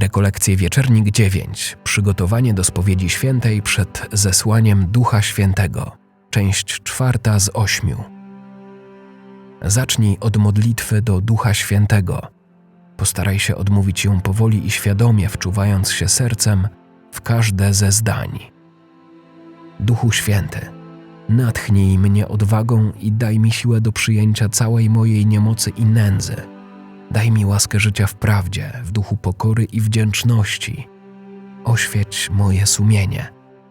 Rekolekcje Wieczernik 9. Przygotowanie do spowiedzi świętej przed zesłaniem Ducha Świętego. Część czwarta z ośmiu. Zacznij od modlitwy do Ducha Świętego. Postaraj się odmówić ją powoli i świadomie, wczuwając się sercem w każde ze zdań. Duchu Święty, natchnij mnie odwagą i daj mi siłę do przyjęcia całej mojej niemocy i nędzy. Daj mi łaskę życia w prawdzie, w duchu pokory i wdzięczności. Oświeć moje sumienie,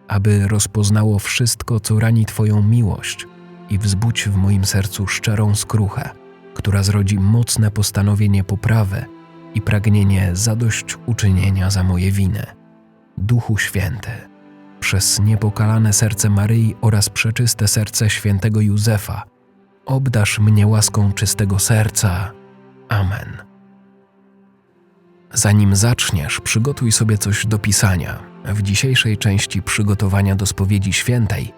aby rozpoznało wszystko, co rani Twoją miłość i wzbudź w moim sercu szczerą skruchę, która zrodzi mocne postanowienie poprawy i pragnienie zadośćuczynienia za moje winy. Duchu Święty, przez niepokalane serce Maryi oraz przeczyste serce świętego Józefa, obdasz mnie łaską czystego serca. Amen. Zanim zaczniesz, przygotuj sobie coś do pisania. W dzisiejszej części przygotowania do spowiedzi świętej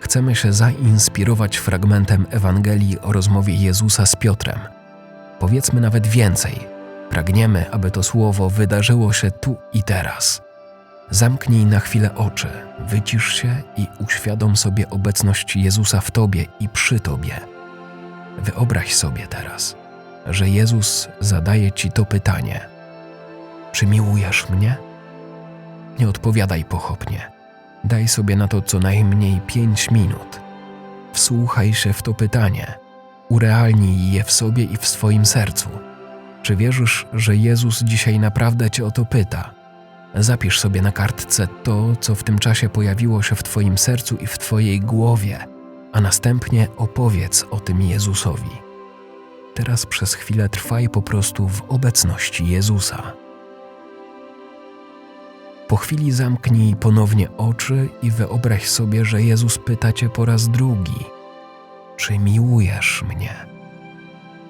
chcemy się zainspirować fragmentem Ewangelii o rozmowie Jezusa z Piotrem. Powiedzmy nawet więcej. Pragniemy, aby to słowo wydarzyło się tu i teraz. Zamknij na chwilę oczy, wycisz się i uświadom sobie obecność Jezusa w tobie i przy tobie. Wyobraź sobie teraz, że Jezus zadaje ci to pytanie: Czy miłujesz mnie? Nie odpowiadaj pochopnie. Daj sobie na to co najmniej pięć minut. Wsłuchaj się w to pytanie. Urealnij je w sobie i w swoim sercu. Czy wierzysz, że Jezus dzisiaj naprawdę cię o to pyta? Zapisz sobie na kartce to, co w tym czasie pojawiło się w Twoim sercu i w Twojej głowie, a następnie opowiedz o tym Jezusowi. Teraz przez chwilę trwaj po prostu w obecności Jezusa. Po chwili zamknij ponownie oczy i wyobraź sobie, że Jezus pyta cię po raz drugi: Czy miłujesz mnie?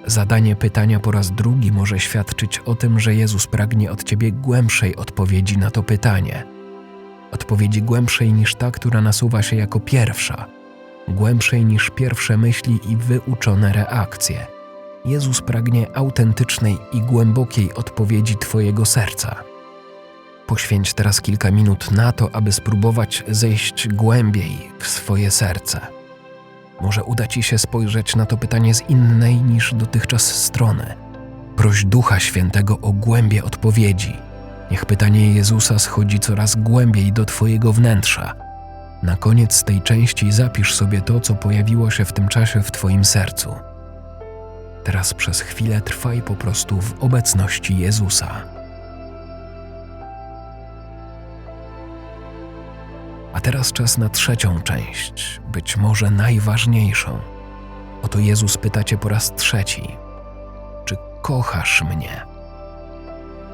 Zadanie pytania po raz drugi może świadczyć o tym, że Jezus pragnie od ciebie głębszej odpowiedzi na to pytanie. Odpowiedzi głębszej niż ta, która nasuwa się jako pierwsza, głębszej niż pierwsze myśli i wyuczone reakcje. Jezus pragnie autentycznej i głębokiej odpowiedzi Twojego serca. Poświęć teraz kilka minut na to, aby spróbować zejść głębiej w swoje serce. Może uda Ci się spojrzeć na to pytanie z innej niż dotychczas strony. Proś Ducha Świętego o głębie odpowiedzi. Niech pytanie Jezusa schodzi coraz głębiej do Twojego wnętrza. Na koniec tej części zapisz sobie to, co pojawiło się w tym czasie w Twoim sercu. Teraz przez chwilę trwaj po prostu w obecności Jezusa. A teraz czas na trzecią część, być może najważniejszą. Oto Jezus pyta cię po raz trzeci: Czy kochasz mnie?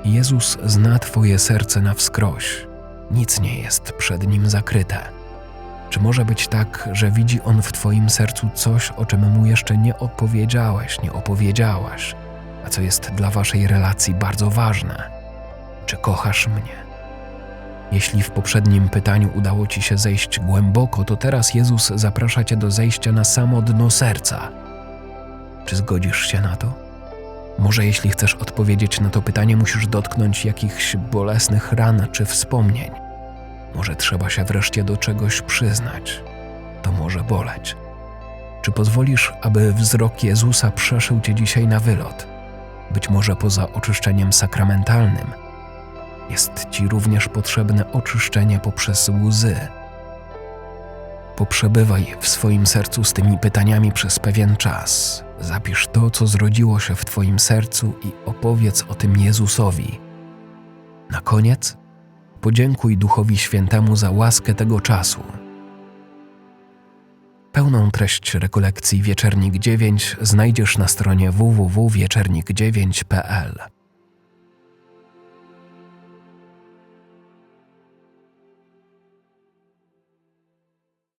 Jezus zna Twoje serce na wskroś. Nic nie jest przed nim zakryte. Czy może być tak, że widzi on w Twoim sercu coś, o czym mu jeszcze nie opowiedziałeś, nie opowiedziałaś, a co jest dla Waszej relacji bardzo ważne? Czy kochasz mnie? Jeśli w poprzednim pytaniu udało Ci się zejść głęboko, to teraz Jezus zaprasza Cię do zejścia na samo dno serca. Czy zgodzisz się na to? Może jeśli chcesz odpowiedzieć na to pytanie, musisz dotknąć jakichś bolesnych ran czy wspomnień. Może trzeba się wreszcie do czegoś przyznać. To może boleć. Czy pozwolisz, aby wzrok Jezusa przeszył Cię dzisiaj na wylot? Być może poza oczyszczeniem sakramentalnym – jest Ci również potrzebne oczyszczenie poprzez łzy. Poprzebywaj w swoim sercu z tymi pytaniami przez pewien czas. Zapisz to, co zrodziło się w Twoim sercu i opowiedz o tym Jezusowi. Na koniec podziękuj Duchowi Świętemu za łaskę tego czasu. Pełną treść rekolekcji Wieczernik 9 znajdziesz na stronie www.wieczernik9.pl.